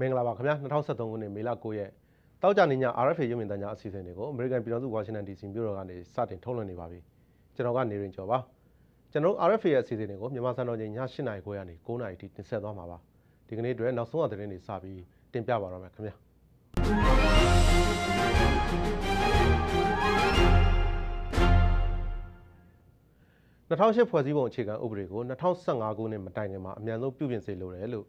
မင်္ဂလာပါခင်ဗျာ2023ခုနှစ်မေလ9ရက်တောက်ကြနေည RFA ရုပ်မြင်သံကြားအစီအစဉ်တွေကို American ပြည်ထောင်စု Washington DC မြို့တော်ကနေစတင်ထုတ်လွှင့်နေပါပြီကျွန်တော်ကနေရင်ကျော်ပါကျွန်တော် RFA ရဲ့အစီအစဉ်တွေကိုမြန်မာစံတော်ချိန်ည8:00နာရီခွဲကနေ9:00နာရီထိတင်ဆက်သွားမှာပါဒီကနေ့အတွက်နောက်ဆုံးအသတင်းတွေစပြီးတင်ပြပါတော့မယ်ခင်ဗျာ2008ဖွဲ့စည်းပုံအခြေခံဥပဒေကို2015ခုနှစ်မတိုင်ခင်မှာအမြန်ဆုံးပြုပြင်စေလိုတယ်လို့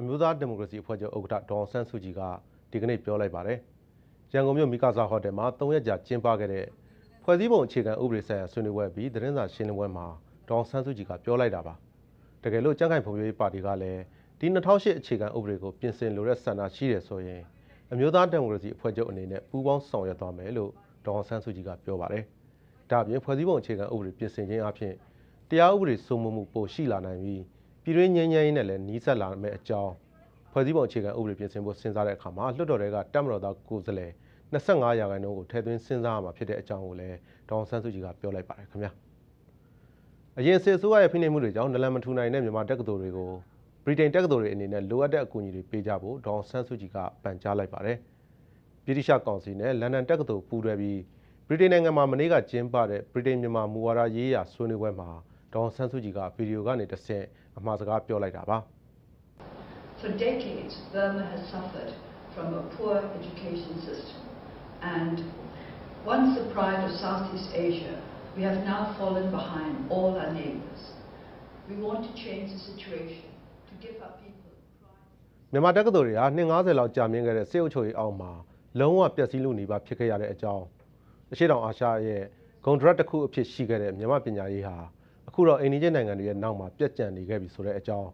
အမျိုးသားဒီမိုကရေစီအဖွဲ့ချုပ်ဥက္ကဋ္ဌဒေါအောင်ဆန်းစုကြည်ကဒီကနေ့ပြောလိုက်ပါတယ်။ရန်ကုန်မြို့မိကစားဟိုတယ်မှာ၃ရက်ကြာကျင်းပခဲ့တဲ့ဖွဲ့စည်းပုံအခြေခံဥပဒေဆိုင်ရာဆွေးနွေးပွဲပြီးသတင်းစာရှင်းလင်းပွဲမှာဒေါအောင်ဆန်းစုကြည်ကပြောလိုက်တာပါ။တကယ်လို့ကြံ့ခိုင်ဖွံ့ဖြိုးရေးပါတီကလည်းဒီ2008အခြေခံဥပဒေကိုပြင်ဆင်လိုတဲ့ဆန္ဒရှိတယ်ဆိုရင်အမျိုးသားဒီမိုကရေစီအဖွဲ့ချုပ်အနေနဲ့ပူးပေါင်းဆောင်ရွက်သွားမယ်လို့ဒေါအောင်ဆန်းစုကြည်ကပြောပါတယ်။ဒါ့အပြင်ဖွဲ့စည်းပုံအခြေခံဥပဒေပြင်ဆင်ခြင်းအပြင်တရားဥပဒေစိုးမိုးမှုပိုရှိလာနိုင်ပြီး ပြည်တွင်းငြိမ်းချမ်းရေးနဲ့လည်းနှီးစပ်လာမယ့်အကြောင်းဖွဲ့စည်းပုံအခြေခံဥပဒေပြင်ဆင်ဖို့စဉ်းစားတဲ့အခါမှာလွှတ်တော်တွေကတပ်မတော်သားကိုယ်စားလှယ်25ရာခိုင်နှုန်းကိုထည့်သွင်းစဉ်းစားရမှာဖြစ်တဲ့အကြောင်းကိုလည်းဒေါအောင်ဆန်းစုကြည်ကပြောလိုက်ပါတယ်ခင်ဗျာအရင်စစ်အစိုးရရဲ့ဖိနှိပ်မှုတွေကြောင့်နလန်မထူနိုင်တဲ့မြန်မာတက္ကသိုလ်တွေကိုဗြိတိန်တက္ကသိုလ်တွေအနေနဲ့လိုအပ်တဲ့အကူအညီတွေပေးကြဖို့ဒေါအောင်ဆန်းစုကြည်ကပန်ကြားလိုက်ပါတယ်ဗြိတိရှကောင်စီနဲ့လန်ဒန်တက္ကသိုလ်ပူးတွဲပြီးဗြိတိန်နိုင်ငံမှာမနေ့ကကျင်းပတဲ့ဗြိတိန်မြန်မာမူဝါဒရေးရာဆွေးနွေးပွဲမှာဒေါအောင်ဆန်းစုကြည်ကဗီဒီယိုကနေတစ်ဆင့် အမှားစကားပြောလိုက်တာပါ For decades, Burma has suffered from a poor education system. And once the pride of Southeast Asia, we have now fallen behind all our neighbors. We want to change the situation to give our people pride. မြန်မာတက္ကသိုလ်တွေဟာနှစ်90လောက်ကြာမြင့်ခဲ့တဲ့စေအုပ်ချုပ်ရေးအောက်မှာလုံးဝပျက်စီးလူနေပါဖြစ်ခဲ့ရတဲ့အကြောင်းအရှိတောင်အာရှရဲ့ဂုံဒရက်တစ်ခုအဖြစ်ရှိခဲ့တဲ့မြန်မာပညာရေးဟာ အခုတော့အိန္ဒိယနိုင်ငံတွေရဲ့နောက်မှာပြက်ကျန်နေခဲ့ပြီဆိုတဲ့အကြောင်း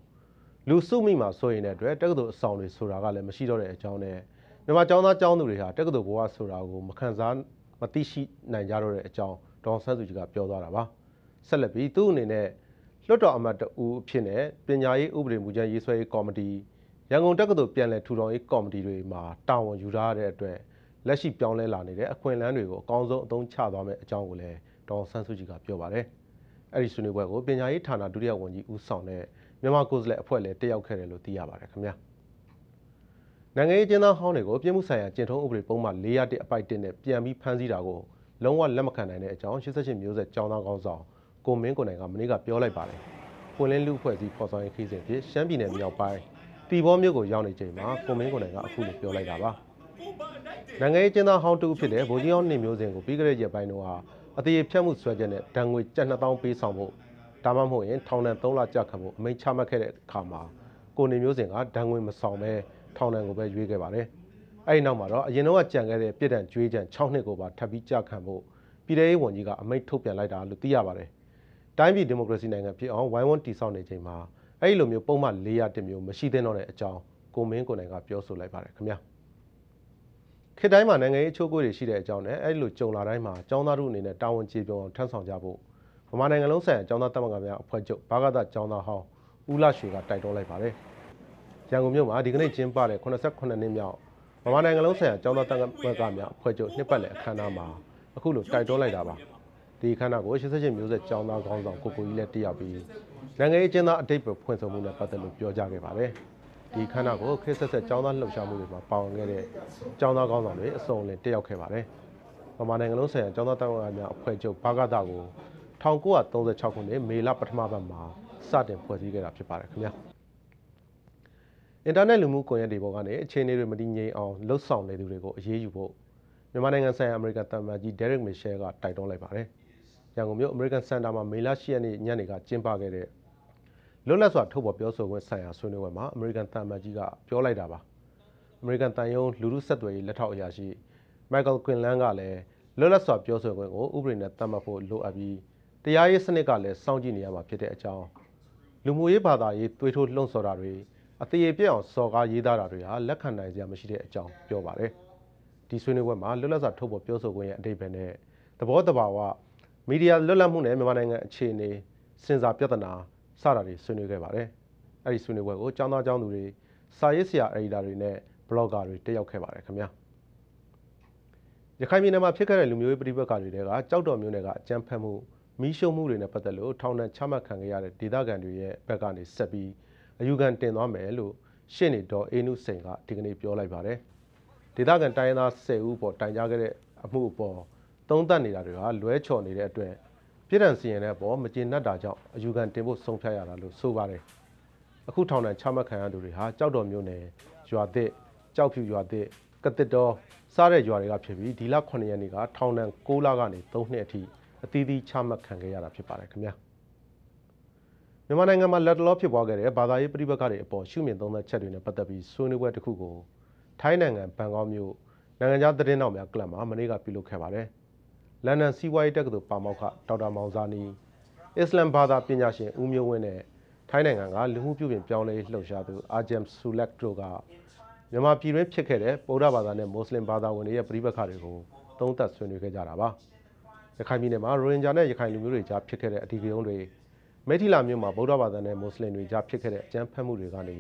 လူစုမိမှာဆိုရင်တဲ့အတွက်တက္ကသိုလ်အဆောင်တွေဆိုတာကလည်းမရှိတော့တဲ့အကြောင်းနဲ့မြန်မာကျောင်းသားကျောင်းသူတွေဟာတက္ကသိုလ်ဘဝဆိုတာကိုမခံစားမသိရှိနိုင်ကြတော့တဲ့အကြောင်းဒေါန်ဆန်းစုကြည်ကပြောသွားတာပါဆက်လက်ပြီးသူ့အနေနဲ့လွှတ်တော်အမတ်တဦးအဖြစ်နဲ့ပညာရေးဥပဒေမူကြမ်းရေးဆွဲရေးကော်မတီရန်ကုန်တက္ကသိုလ်ပြန်လည်ထူထောင်ရေးကော်မတီတွေမှာတာဝန်ယူထားတဲ့အတွက်လက်ရှိပြောင်းလဲလာနေတဲ့အခွင့်အလမ်းတွေကိုအကောင်းဆုံးအသုံးချသွားမယ်အကြောင်းကိုလည်းဒေါန်ဆန်းစုကြည်ကပြောပါတယ်။ အဲ့ဒီဆွေးနွေးပွဲကိုပညာရေးဌာနဒုတိယဝန်ကြီးဦးဆောင်တဲ့မြန်မာကိုယ်စားလှယ်အဖွဲ့လည်းတက်ရောက်ခဲ့တယ်လို့သိရပါတယ်ခင်ဗျာနိုင်ငံရေးကျင်းသားဟောင်းတွေကိုပြည်မှုဆိုင်ရာကျင့်ထုံးဥပဒေပုံမှန်401အပိုက်1နဲ့ပြန်ပြီးဖမ်းဆီးတာကိုလုံးဝလက်မခံနိုင်တဲ့အကြောင်း88မျိုးဆက်ကျောင်းသားကောင်းဆောင်ကိုမင်းကိုနိုင်ကမနေ့ကပြောလိုက်ပါတယ်ပွင့်လင်းလူဖွဲ့စည်းဖော်ဆောင်ရေးခီးစဉ်ဖြစ်ရှမ်းပြည်နယ်မြောက်ပိုင်းတီဘောမြို့ကိုရောက်နေချိန်မှာကိုမင်းကိုနိုင်ကအခုလိုပြောလိုက်တာပါနိုင်ငံရေးကျင်းသားဟောင်းတူဖြစ်တဲ့ဗိုလ်ကြီးဟောင်းနေမျိုးစဉ်ကိုပြီးကြတဲ့ရက်ပိုင်းတော့ အသေးဖြတ်မှုဆွဲချက်နဲ့ဒဏ်ငွေကျပ်2000ပေးဆောင်ဖို့ဒါမှမဟုတ်ရင်ထောင်ဒဏ်3လကြာခံဖို့အမိန့်ချမှတ်ခဲ့တဲ့အခါမှာကိုနေမျိုးစဉ်ကဒဏ်ငွေမဆောင်ဘဲထောင်ဒဏ်ကိုပဲရွေးခဲ့ပါတယ်။အဲဒီနောက်မှာတော့အရင်တော့ကြံခဲ့တဲ့ပြည်တံကြွေးကြံ6နှစ်ကိုပါထပ်ပြီးကြာခံဖို့ပြည်ထောင်ရေးဝန်ကြီးကအမိန့်ထုတ်ပြန်လိုက်တာလို့သိရပါတယ်။တိုင်းပြည်ဒီမိုကရေစီနိုင်ငံဖြစ်အောင်ဝိုင်းဝန်းတည်ဆောက်နေချိန်မှာအဲဒီလိုမျိုးပုံမှန်400မျိုးမရှိသင့်တော့တဲ့အကြောင်းကိုမင်းကိုနိုင်ကပြောဆိုလိုက်ပါတယ်ခင်ဗျာ။ ခေတ်တိုင်းမှာနိုင်ငံရေးအချိုးအကွေးတွေရှိတဲ့အကြောင်းနဲ့အဲဒီလိုကြုံလာတိုင်းမှာចောင်းသားတို့အနေနဲ့တာဝန်ကျေပွန်အောင်ထမ်းဆောင်ကြဖို့ဗမာနိုင်ငံလုံးဆိုင်ရာចောင်းသားတပ်မကများအဖွဲ့ချုပ်ဘာဂဒចောင်းသားဟောင်းဦးလရွှေကတိုက်တွန်းလိုက်ပါတယ်။ရန်ကုန်မြို့မှာဒီကနေ့ကျင်းပတဲ့89နှစ်မြောက်ဗမာနိုင်ငံလုံးဆိုင်ရာចောင်းသားတပ်မကများအဖွဲ့ချုပ်နှစ်ပတ်လည်အခမ်းအနားမှာအခုလိုတိုက်တွန်းလိုက်တာပါ။ဒီအခမ်းအနားကို88မျိုးဆက်ចောင်းသားခေါင်းဆောင်ကိုကိုကြီးလည်းတက်ရောက်ပြီးနိုင်ငံရေးကျင်းသားအတိတ်ပဲဖွင့်ဆိုမှုနဲ့ပတ်သက်လို့ပြောကြားခဲ့ပါတယ်။ ဒီခန္ဓာကိုခရစ်ဆက်ဆက်ចောင်းသားလှုပ်ရှားမှုတွေမှာပါဝင်ခဲ့တဲ့ចောင်းသားကောင်းဆောင်တွေအစုံလင်တက်ရောက်ခဲ့ပါတယ်။ဗမာနိုင်ငံလုံးဆိုင်ရာចောင်းသားတောင်အားများအဖွဲ့ချုပ်ဘာဂတာကို1936ခုနှစ်မေလပထမပတ်မှာစတင်ဖွဲ့စည်းခဲ့တာဖြစ်ပါတယ်ခင်ဗျာ။အင်တာနက်လူမှုကွန်ရက်တွေပေါ်ကနေအခြေအနေတွေမတည်ငြိမ်အောင်လှုပ်ဆောင်နေသူတွေကိုအရေးယူဖို့မြန်မာနိုင်ငံဆိုင်ရာအမေရိကန်သမ္မတကြီး Derek Mitchell ကတိုက်တွန်းလိုက်ပါတယ်။ရန်ကုန်မြို့အမေရိကန်စင်တာမှာမေလ10ရက်နေ့ညနေကကျင်းပခဲ့တဲ့ လွတ်လပ်စွာထုတ်ဖော်ပြောဆိုခွင့်ဆိုင်ရာဆွေးနွေးပွဲမှာအမေရိကန်သံအမတ်ကြီးကပြောလိုက်တာပါအမေရိကန်တန်ယုံလူမှုဆက်သွယ်ရေးလက်ထောက်အရာရှိမိုက်ကယ်ကွင်လန်ကလည်းလွတ်လပ်စွာပြောဆိုခွင့်ကိုဥပဒေနဲ့သတ်မှတ်ဖို့လိုအပ်ပြီးတရားရေးစနစ်ကလည်းစောင့်ကြည့်နေရမှာဖြစ်တဲ့အကြောင်းလူမှုရေးဘာသာရေးသွေးထိုးလှုံ့ဆော်တာတွေအသေးအပြည့်အောင်စော်ကားရေးသားတာတွေဟာလက်ခံနိုင်စရာမရှိတဲ့အကြောင်းပြောပါတယ်ဒီဆွေးနွေးပွဲမှာလွတ်လပ်စွာထုတ်ဖော်ပြောဆိုခွင့်ရဲ့အတိတ်ပဲနဲ့သဘောတဘာဝမီဒီယာလွတ်လပ်မှုနဲ့မြန်မာနိုင်ငံအခြေအနေစင်စာပြဿနာ စတာတွေဆွေးနွေးခဲ့ပါတယ်။အဲဒီဆွေးနွေးပွဲကိုចောင်းသားចောင်းသူတွေစာရေးဆရာအရီဒါတွေနဲ့ဘလော့ဂါတွေတက်ရောက်ခဲ့ပါတယ်ခင်ဗျာ။ရခိုင်ပြည်နယ်မှာဖြစ်ခဲ့တဲ့လူမျိုးရေးပဋိပက္ခတွေကကြောက်တော်မျိုးနယ်ကအကြမ်းဖက်မှုမီးရှို့မှုတွေနဲ့ပတ်သက်လို့ထောင်ဒဏ်ချမှတ်ခံခဲ့ရတဲ့ဒေသခံတွေရဲ့ဘက်ကနေဆက်ပြီးအယူခံတင်သွားမယ်လို့ရှင်းနေတော့အေနုစိန်ကဒီကနေ့ပြောလိုက်ပါတယ်ဒေသခံတိုင်းရင်းသား10ဦးပေါ်တိုင်ကြားခဲ့တဲ့အမှုအပေါ်သုံးသပ်နေတာတွေဟာလွဲချော်နေတဲ့အတွက် ပြည်ထောင်စီရင်တဲ့အပေါ်မကျေနပ်တာကြောင့်အယူခံတင်ဖို့ဆုံးဖြတ်ရတာလို့ဆိုပါတယ်အခုထောင်ဒဏ်ချမှတ်ခံရသူတွေဟာကြောက်တော်မျိုးနယ်ရွာသစ်ကြောက်ဖြူရွာသစ်ကတစ်တော်စားတဲ့ရွာတွေကဖြစ်ပြီးဒီလ9ရက်နေ့ကထောင်ဒဏ်6လကနေ3နှစ်အထိအသီးသီးချမှတ်ခံခဲ့ရတာဖြစ်ပါတယ်ခင်ဗျာမြန်မာနိုင်ငံမှာလက်တလောဖြစ်ပွားခဲ့တဲ့ဘာသာရေးပြည်ပခါတွေအပေါ်ရှုမြင်သုံးသပ်ချက်တွေနဲ့ပတ်သက်ပြီးဆွေးနွေးပွဲတစ်ခုကိုထိုင်းနိုင်ငံဘန်ကောက်မြို့နိုင်ငံခြားသတင်းတော်များကလပ်မှာမနေ့ကပြုလုပ်ခဲ့ပါတယ် လန်ဒန်စီးပွားရေးတက္ကသိုလ်ပါမောက္ခဒေါက်တာမောင်ဇာနီအစ္စလမ်ဘာသာပညာရှင်ဦးမျိုးဝင်းနဲ့ထိုင်းနိုင်ငံကလူမှုပြုပြင်ပြောင်းလဲလှုပ်ရှားသူအာဂျမ်ဆူလက်တို့ကမြန်မာပြည်တွင်းဖြစ်ခဲ့တဲ့ဗုဒ္ဓဘာသာနဲ့မွတ်စလင်ဘာသာဝင်တွေရဲ့ပြည်ပခါတွေကိုသုံးသပ်ဆွေးနွေးခဲ့ကြတာပါရခိုင်ပြည်နယ်မှာရိုဟင်ဂျာနဲ့ရခိုင်လူမျိုးတွေကြားဖြစ်ခဲ့တဲ့အဓိကရုဏ်းတွေမိထီလာမြို့မှာဗုဒ္ဓဘာသာနဲ့မွတ်စလင်တွေကြားဖြစ်ခဲ့တဲ့အကြမ်းဖက်မှုတွေကနေ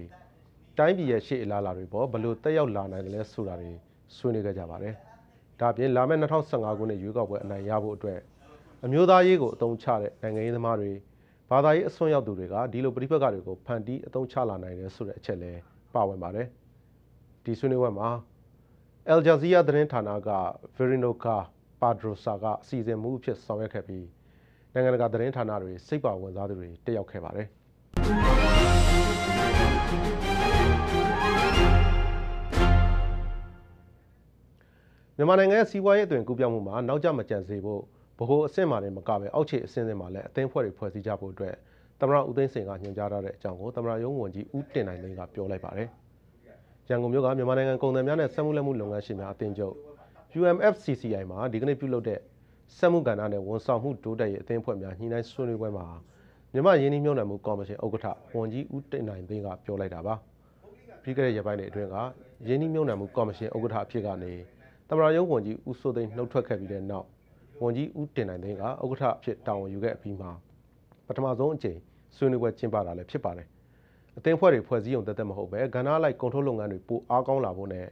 တိုင်းပြည်ရဲ့ရှေ့အလားအလာတွေပေါ်ဘလို့တက်ရောက်လာနိုင်တယ်လဲဆိုတာတွေဆွေးနွေးခဲ့ကြပါတယ်။ ဒါ့အပြင်လာမယ့်2015ခုနှစ်ရွေးကောက်ပွဲအနိုင်ရဖို့အတွက်အမျိုးသားရေးကိုအသုံးချတဲ့နိုင်ငံရေးသမားတွေဘာသာရေးအစွန်းရောက်သူတွေကဒီလိုပြိပက္ခတွေကိုဖန်တီးအသုံးချလာနိုင်တယ်ဆိုတဲ့အချက်လည်းပါဝင်ပါတယ်။ဒီဆွေးနွေးပွဲမှာ Al Jazeera သတင်းဌာနက Verinoka Padrosa ကအစီအစဉ်မှုအဖြစ်ဆောင်ရွက်ခဲ့ပြီးနိုင်ငံတကာသတင်းဌာနတွေစိတ်ပါဝင်စားသူတွေတက်ရောက်ခဲ့ပါတယ် မြန်မာနိုင်ငံရဲ့စီးပွားရေးအသွင်ကူးပြောင်းမှုမှာနောက်ကျမကြံစေဖို့ဗဟိုအဆင့်မှာလည်းမကပဲအောက်ခြေအဆင့်ဆင့်မှာလည်းအသင်းဖွဲ့တွေဖွဲ့စည်းကြဖို့အတွက်သမရဦးသိန်းစိန်ကညွှန်ကြားထားတဲ့အကြောင်းကိုသမရယုံဝန်ကြီးဦးတင်နိုင်သိန်းကပြောလိုက်ပါတယ်။ရန်ကုန်မြို့ကမြန်မာနိုင်ငံကုန်သည်များနဲ့စက်မှုလက်မှုလုပ်ငန်းရှင်များအသင်းချုပ် UMFCCI မှာဒီကနေ့ပြုလုပ်တဲ့စက်မှုကဏ္ဍနဲ့ဝန်ဆောင်မှုတိုးတက်ရေးအသင်းဖွဲ့များညှိနှိုင်းဆွေးနွေးပွဲမှာမြန်မာရင်းနှီးမြှုပ်နှံမှုကော်မရှင်ဥက္ကဋ္ဌဝန်ကြီးဦးတင်နိုင်သိန်းကပြောလိုက်တာပါပြီးခဲ့တဲ့ရက်ပိုင်းတွေအတွင်းကရင်းနှီးမြှုပ်နှံမှုကော်မရှင်ဥက္ကဋ္ဌအဖြစ်ကနေ သမရယုံဝန်ကြီးဦးစိုးသိန်းနှုတ်ထွက်ခဲ့ပြီးတဲ့နောက်ဝန်ကြီးဦးတင်နိုင်သိန်းကဥက္ကဋ္ဌအဖြစ်တာဝန်ယူခဲ့အပြီးမှာပထမဆုံးအကြိမ်ဆွေးနွေးပွဲကျင်းပတာလည်းဖြစ်ပါတယ်အသင်းဖွဲ့တွေဖွဲ့စည်းုံတက်တက်မဟုတ်ပဲကဏ္ဍလိုက်ကုန်ထုတ်လုပ်ငန်းတွေပိုအားကောင်းလာဖို့နဲ့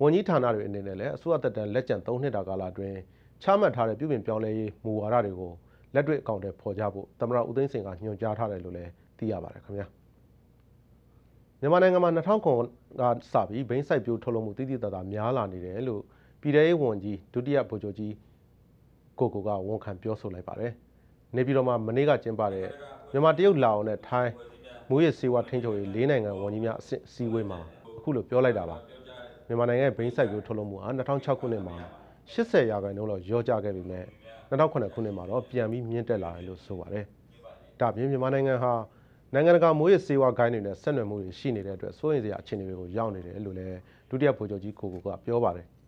ဝန်ကြီးဌာနတွေအနေနဲ့လည်းအစိုးရတက်တန်လက်ကျန်၃နှစ်တာကာလအတွင်းချမှတ်ထားတဲ့ပြုပြင်ပြောင်းလဲရေးမူဝါဒတွေကိုလက်တွေ့အကောင့်တွေဖော်ကြဖို့သမရဦးသိန်းစင်ကညွှန်ကြားထားတယ်လို့လည်းသိရပါတယ်ခင်ဗျာမြန်မာနိုင်ငံမှာ2000ခုကစပြီးဘိန်းစိုက်ပျိုးထုတ်လုပ်မှုတည်တည်တသာများလာနေတယ်လို့ ပြည်ထောင်ရေးဝန်ကြီးဒုတိယဗိုလ်ချုပ်ကြီးကိုကိုကဝန်ခံပြောဆိုလိုက်ပါတယ်နေပြည်တော်မှာမနေ့ကကျင်းပတဲ့မြန်မာတရုတ်လာအောင်နဲ့ထိုင်းမူရစ်စေဝါထိန်းချုပ်ရေးလေးနိုင်ငံဝန်ကြီးများအဆင့်အစည်းအဝေးမှာအခုလိုပြောလိုက်တာပါမြန်မာနိုင်ငံရဲ့ဘိန်းစိုက်ပျိုးထုတ်လုပ်မှုဟာ2006ခုနှစ်မှာ80ရာခိုင်နှုန်းလောက်ရော့ကျခဲ့ပြီမဲ့2009ခုနှစ်မှာတော့ပြန်ပြီးမြင့်တက်လာတယ်လို့ဆိုပါတယ်။ဒါပြင်မြန်မာနိုင်ငံဟာနိုင်ငံတကာမိုးရစေဝါဂိုင်းတွေနဲ့ဆက်နွယ်မှုတွေရှိနေတဲ့အတွက်စိုးရိမ်စရာအခြေအနေတွေကိုရောက်နေတယ်လို့လည်းဒုတိယဗိုလ်ချုပ်ကြီးကိုကိုကပြောပါတယ်။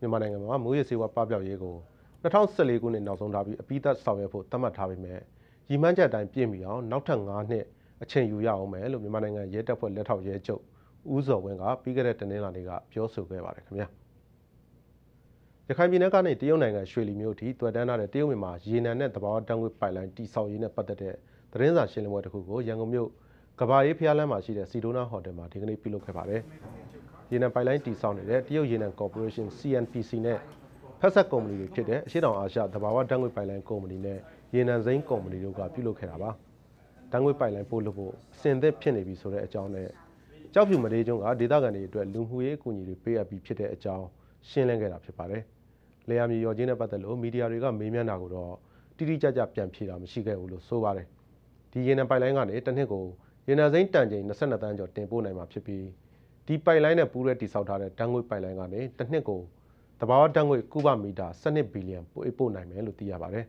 မြန်မာနိုင်ငံမှာမိုးရစေဝါပပျောက်ရေးကို2014ခုနှစ်နောက်ဆုံးထားပြီးအပိသက်ဆောင်ရွက်ဖို့သတ်မှတ်ထားပေမဲ့ရည်မှန်းချက်အတိုင်းပြည့်မီအောင်နောက်ထပ်9နှစ်အချိန်ယူရအောင်မယ်လို့မြန်မာနိုင်ငံရဲတပ်ဖွဲ့လက်ထောက်ရဲချုပ်ဦးစော်ဝင်းကပြီးခဲ့တဲ့တနင်္လာနေ့ကပြောဆိုခဲ့ပါတယ်ခင်ဗျာ။ရခိုင်ပြည်နယ်ကနေတရုတ်နိုင်ငံရွှေလီမြို့ထိတွေ့တန်းထားတဲ့တရုတ်မြန်မာရေနံနဲ့သဘာဝတံငွေပိုက်လိုင်းတိဆောက်ရေးနဲ့ပတ်သက်တဲ့သတင်းစာရှင်းလင်းပွဲတစ်ခုကိုရန်ကုန်မြို့ကဘာရေးဖျားလမ်းမှာရှိတဲ့စီဒိုနာဟိုတယ်မှာဒီကနေ့ပြုလုပ်ခဲ့ပါတယ်။ ရေနံပိုက်လိုင်းတိဆောက်နေတဲ့တရုတ်ရေနံကော်ပိုရေးရှင်း CNPC နဲ့ဖက်ဆက်ကုမ္ပဏီတွေဖြစ်တဲ့အရှိတောင်အာရှသဘာဝတံငွေပိုက်လိုင်းကုမ္ပဏီနဲ့ရေနံစိမ်းကုမ္ပဏီတို့ကပြုလုပ်ခဲ့တာပါ။တံငွေပိုက်လိုင်းပို့လို့ဖို့အစင်သက်ဖြစ်နေပြီဆိုတဲ့အကြောင်းနဲ့ကြောက်ဖြူမလေးကျွန်းကဒေသခံတွေအတွက်လူမှုရေးအကူအညီတွေပေးအပ်ပြီးဖြစ်တဲ့အကြောင်းရှင်းလင်းခဲ့တာဖြစ်ပါတယ်။လေယာမြေရော်ချင်းနဲ့ပတ်သက်လို့မီဒီယာတွေကမေးမြန်းတာကိုတော့တိတိကျကျပြန်ဖြေတာမရှိခဲ့ဘူးလို့ဆိုပါတယ်ဒီရေနံပိုက်လိုင်းကနေတစ်နှစ်ကိုရေနံစိမ်းတန်ချိန်22တန်းကျော်တင်ပို့နိုင်မှာဖြစ်ပြီး ဒီပိုက်လိုင်းနဲ့ပူးရဲတိစောက်ထားတဲ့ဓာတ်ငွေ့ပိုက်လိုင်းကနေတစ်နှစ်ကိုတဘာဝဓာတ်ငွေ့ကုဗမီတာ12ဘီလီယံပို့ပို့နိုင်မယ်လို့သိရပါတယ်